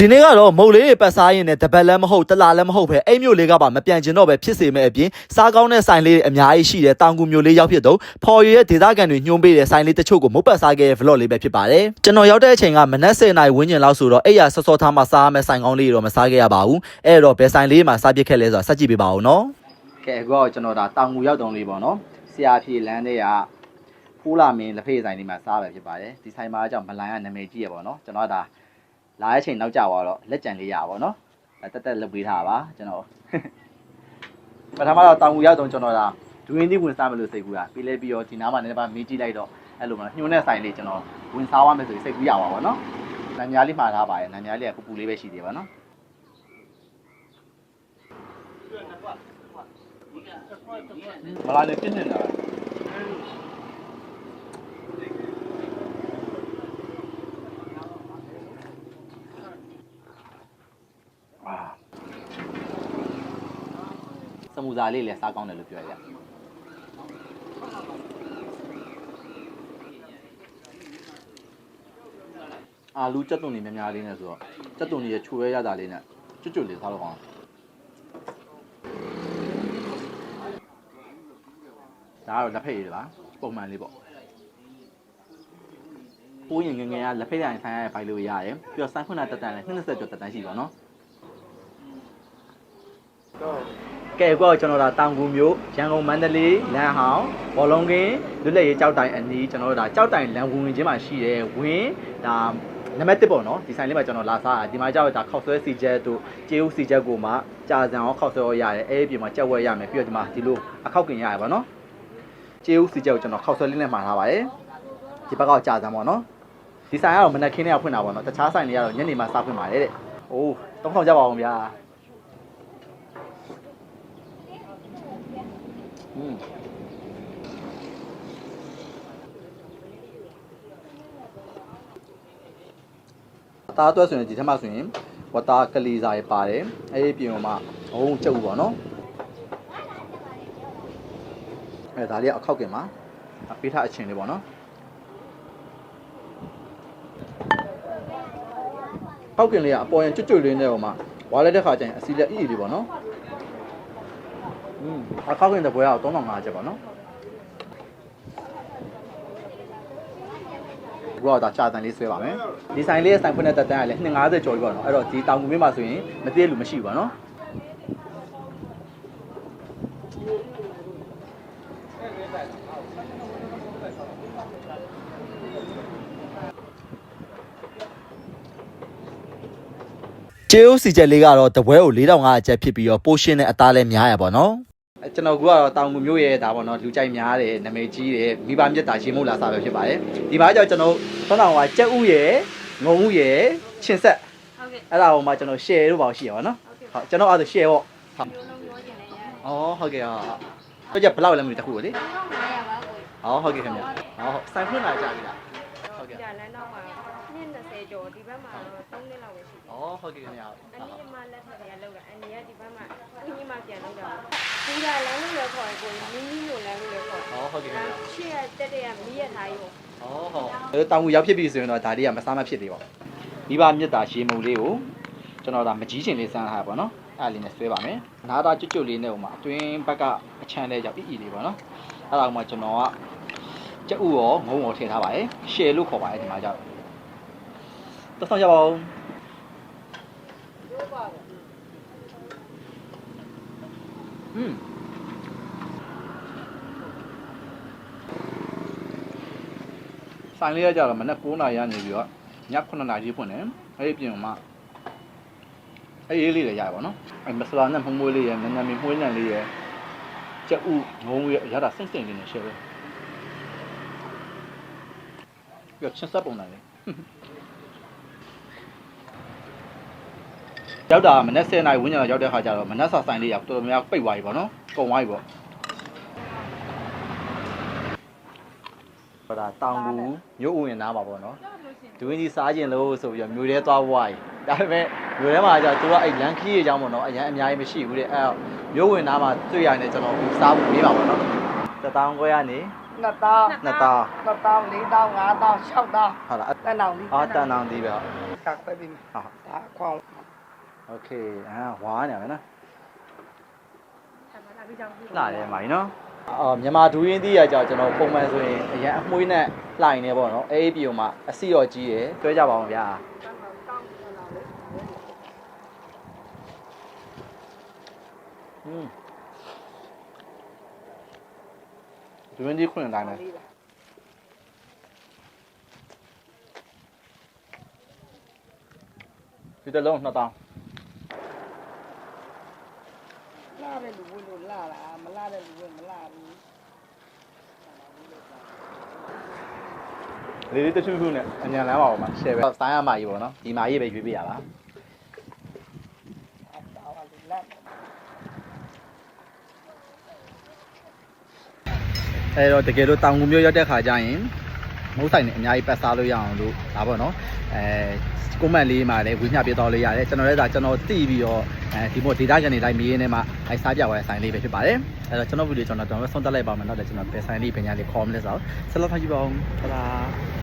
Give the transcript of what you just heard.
ဒီနေ့ကတော့မုတ်လေးတွေပတ်စားရင်လည်းတပတ်လည်းမဟုတ်တလားလည်းမဟုတ်ပဲအဲ့မျိုးလေးကပါမပြန်ကျင်တော့ပဲဖြစ်စေမဲ့အပြင်စားကောင်းတဲ့ဆိုင်လေးတွေအများကြီးရှိတယ်တောင်ကူမျိုးလေးရောက်ဖြစ်တော့ဖော်ရရဲ့ဒေသခံတွေညှိုးပေးတဲ့ဆိုင်လေးတချို့ကိုမုတ်ပတ်စားခဲ့တဲ့ vlog လေးပဲဖြစ်ပါတယ်ကျွန်တော်ရောက်တဲ့အချိန်ကမနက်10:00နာရီဝန်းကျင်လောက်ဆိုတော့အဲ့ရဆော့ဆော့ထားမှစားရမယ့်ဆိုင်ကောင်းလေးတွေတော့မစားခဲ့ရပါဘူးအဲ့တော့ဘယ်ဆိုင်လေးမှာစားပြစ်ခဲ့လဲဆိုတာစက်ကြည့်ပေးပါဦးနော်ကဲအခုတော့ကျွန်တော်ဒါတောင်ကူရောက်တုံးလေးပေါ့နော်ဆရာဖြေလမ်းတဲ့ကဖိုးလာမင်းလက်ဖေးဆိုင်လေးမှာစားပဲဖြစ်ပါတယ်ဒီဆိုင်မှာကြောင့်မလိုင်းကနာမည်ကြီးရပါတော့ကျွန်တော်ကဒါ လာတဲ့အချိန်နောက်ကျသွားတော့လက်ကြံလေးရပါတော့အဲတက်တက်လုပ်ပေးထားပါကျွန်တော်ပထမတော့တောင်ကူရောက်တော့ကျွန်တော်ဒါဒွင်းသီးဝင်စားမလို့စိတ်ကူတာပြီးလဲပြီးတော့ဒီနားမှာလည်းပါမေးကြည့်လိုက်တော့အဲ့လိုမှညှိုးတဲ့ဆိုင်လေးကျွန်တော်ဝင်စားရမယ်ဆိုရင်စိတ်ကူရပါပါတော့နန်းများလေးမှာထားပါတယ်နန်းများလေးကပူပူလေးပဲရှိသေးပါနော်မလာနေပြင်းနေတာ မူစာလေးလည်းစားကောင်းတယ်လို့ပြောရရအာလူကြက်သွန်နေများများလေးနဲ့ဆိုတော့ကြက်သွန်ကြီးရဲ့ချိုရဲရတာလေးနဲ့ကျွတ်ကျွတ်လေးစားလို့ကောင်းဒါကတော့လက်ဖက်ရည်လားပုံမှန်လေးပေါ့ပိုးရင်ငယ်ငယ်ကလက်ဖက်ရည်ဆိုင်ရတဲ့ဘိုင်လို့ရတယ်ပြီးတော့စိုင်းခွန်းတာတက်တန်လည်း20ကျော်တက်တန်ရှိပါတော့ ကဲကောကျွန်တော်ဒါတောင်ကူမျိုးရန်ကုန်မန္တလေးလမ်းဟောင်းဘောလုံးကင်းလွတ်လပ်ရေးကြောက်တိုင်အနီးကျွန်တော်တို့ဒါကြောက်တိုင်လမ်းဝင်ဝင်ချင်းမှာရှိတယ်ဝင်းဒါနံပါတ်1ပေါ့နော်ဒီဆိုင်လေးမှာကျွန်တော်လာစားတာဒီမှာကြောက်ဒါခောက်ဆွဲစီချက်တို့ကျေးဦးစီချက်ကိုမှကြာစံအောင်ခောက်ဆွဲရရတယ်အဲ့ဒီပြင်မှာကြက်ဝဲရမယ်ပြီးတော့ဒီမှာဒီလိုအခောက်กินရရပါနော်ကျေးဦးစီချက်ကိုကျွန်တော်ခောက်ဆွဲလေးနဲ့မှာထားပါတယ်ဒီဘက်ကကြာစံပေါ့နော်ဒီဆိုင်ကတော့မနက်ခင်းထဲကဖွင့်တာပေါ့နော်တခြားဆိုင်တွေကတော့ညနေမှစဖွင့်ပါတယ်တဲ့အိုးတောင်းဆောင်ကြပါအောင်ဗျာ อืมအသားအတွက်ဆိုရင်ဒီထက်မှဆိုရင်ဝတာကလီစာရပါတယ်အဲ့ဒီပြင်မှာဘုံကျုပ်ပေါ့နော်အဲ့ဒါလေးအခောက်ကင်မှာပေးထားအချင်းလေးပေါ့နော်ခောက်ကင်လေးကအပေါ်ရင်ကျွတ်ကျွတ်လေးနဲ့ဟိုမှာဝါလိုက်တဲ့ခါကျရင်အစီလက်အီလေးပေါ့နော် อืมအခောက်ကင်တဲ့ဘွဲကတော့3500ကျပ်ပါနော်ဘောတော့ချာတန်လေးဆွဲပါမယ်ဒီဆိုင်လေးရဲ့ဆိုင်ဖွင့်တဲ့တက်တန်းကလည်း250ကျော်ပြီပေါ့နော်အဲ့တော့ဒီတောင်ကူမြင့်မှာဆိုရင်မတည့်လူမရှိဘူးပေါ့နော် ကျေးဥစီချက်လေးကတော့တပွဲကို4500ကျပ်ဖြစ်ပြီးတော့ပိုးရှင်းတဲ့အသားလည်းများရပါတော့အဲကျွန်တော်ကတော့တောင်ငူမျိုးရဲ့ဒါပေါ့နော်လူကြိုက်များတယ်နာမည်ကြီးတယ်မိဘမြတ်တာရှင်မို့လာစားပဲဖြစ်ပါတယ်ဒီမှာကျတော့ကျွန်တော်သောတောင်ကကြက်ဥရဲ့ငုံဥရဲ့ချင်ဆက်ဟုတ်ကဲ့အဲ့ဒါဟိုမှာကျွန်တော် share လို့ပါရှိရပါတော့ဟုတ်ကဲ့ဟုတ်ကျွန်တော်အဲ့ဒါ share ပေါ့ဟုတ်လုံးလုံးပြောချင်တယ်ရอ๋อဟုတ်ကဲ့ဟုတ်ဟုတ်ကြဘယ်လောက်လဲမသိတခုကိုလေ900ပါကိုဟောဟုတ်ကဲ့ခင်ဗျဟောဆိုင်ဖွင့်လာကြပြီလားဟုတ်ကဲ့ ကြာလမ်းတော့မှာနှစ်20ကျော်ဒီ ဘက်မှာတော့3နှစ်လောက်ပဲရှိတယ်ဩဟုတ်ကဲ့ခင်ဗျအနည်းမှလက်ထက်ကလေးလောက်တာအန်ဒီကဒီဘက်မှာအင်းကြီးမှပြန်လောက်တာပူတာလမ်းလို့လည်းခေါ်ကိုမင်းကြီးလိုလမ်းလို့လည်းခေါ်ဟောဟုတ်ကဲ့ခင်ဗျရှေ့ကတက်တဲ့ကမီးရထားကြီးပေါ့ဟောဟုတ်အဲတောင်ကူရောက်ဖြစ်ပြီဆိုရင်တော့ဒါလေးကမစားမဖြစ်သေးပါဘူးမိဘမြတ်တာရေမုံလေးကိုကျွန်တော်ဒါမကြီးချင်လေးစမ်းထားပါပေါ့နော်အဲ့လေးနဲ့ဆွဲပါမယ်နားသားကျွတ်ကျွတ်လေးနဲ့ဟိုမှာအတွင်းဘက်ကအချမ်းလေးကြောင့်အီအီလေးပေါ့နော်အဲ့ဒါကမှကျွန်တော်ကကြက်ဥရောငုံရောထည့်ထားပါတယ်ရှယ်လို့ခေါ်ပါတယ်ဒီမှာကြောင့် တော့ဆောင်ကြပါဦးอืมဆိုင်လေးရကြတော့မနက်9:00နာရီကနေပြီးတော့ည9:00နာရီဖွင့်တယ်အဲ့ဒီပြင်မှာအဲ့ဒီလေးလည်းရပါတော့အဲ့မဆလာနဲ့ဖုံးမွေးလေးရယ်နန်းနန်းမီမွေးနံလေးရယ်ကြက်ဥငုံရရတာစင့်စင့်လေးနဲ့ရှယ်ပဲပြချင်းစပ်ပုံနိုင်လေ ရောက်တာမနက်10နာရီဝန်းကျင်လောက်ရောက်တဲ့ခါကျတော့မနက်စာဆိုင်လေးကတော်တော်များပိတ်သွားပြီပေါ့နော်ကုန်သွားပြီပေါ့ဟိုဒါတောင်ကူမြို့ဥယျာဉ်နားမှာပေါ့နော်ဒူးင်းကြီးစားကျင်လို့ဆိုပြီးတော့မြို့ထဲသွားဝါရီဒါပေမဲ့မြို့ထဲမှာကျတော့သူကအဲ့လန်ခီးရေကြောင်းပေါ့နော်အရန်အများကြီးမရှိဘူးတဲ့အဲ့မြို့ဝင်နားမှာတွေ့ရတယ်ကျွန်တော်စားဖို့မေးပါပေါ့နော်တထောင်ခွဲကနေနှစ်တောင်းနှစ်တောင်းနှစ်တောင်းလေးတောင်းငါးတောင်းရှောက်တောင်းဟုတ်လားတန်တောင်းလေးအာတန်တောင်းလေးပဲဟုတ်ကဲ့ပြီဟုတ်ဒါခေါင်း โอเคအာဝါနေရမယ်နော် ဆက်ပါလာပြီးကြောင်း လှတယ်မိုင်းနော်အော်မြန်မာဒူးရင်းသီးရကြောင့်ကျွန်တော်ပုံမှန်ဆိုရင်အရန်အမွှေးနဲ့လှိုင်နေပေါ့နော်အေးပြီးတော့မှအစီရော်ကြီးရယ်တွဲကြပါအောင်ဗျာอืมဒူးရင်းသီးခွင့်တိုင်းမယ် လေးလား ဒီတစ်လုံး2000 မလာဘူးလေးလေးတချူချူနဲ့အညာလမ်းပါအောင်မှာ share ပဲစိုင်းရမှာကြီးပေါ့နော်ဒီမာကြီးပဲရွေးပြရပါအတားကလူလာအဲတော့တကယ်လို့တောင်ကူမျိုးရောက်တဲ့ခါကျရင်မုတ်ဆိုင်နဲ့အများကြီးပတ်စားလို့ရအောင်လို့ဒါပေါ့နော်အဲ ကွန်မန့်လေးမှာလည်းဝင်းညပြတော့လေးရတယ်ကျွန်တော်လည်းဒါကျွန်တော်တိပြီးတော့အဲဒီမို့ဒေတာကနေလိုက်မီးရင်းနဲ့မှအဲစားပြသွားတဲ့ဆိုင်လေးပဲဖြစ်ပါတယ်အဲတော့ကျွန်တော်ဗီဒီယိုကျွန်တော်တော့ဆုံးသက်လိုက်ပါမယ်နောက်လည်းကျွန်တော်ဘယ်ဆိုင်လေးပညာလေးခေါ်မလဲဆိုတော့ဆက်လက်ထားကြည့်ပါဦးဟလာ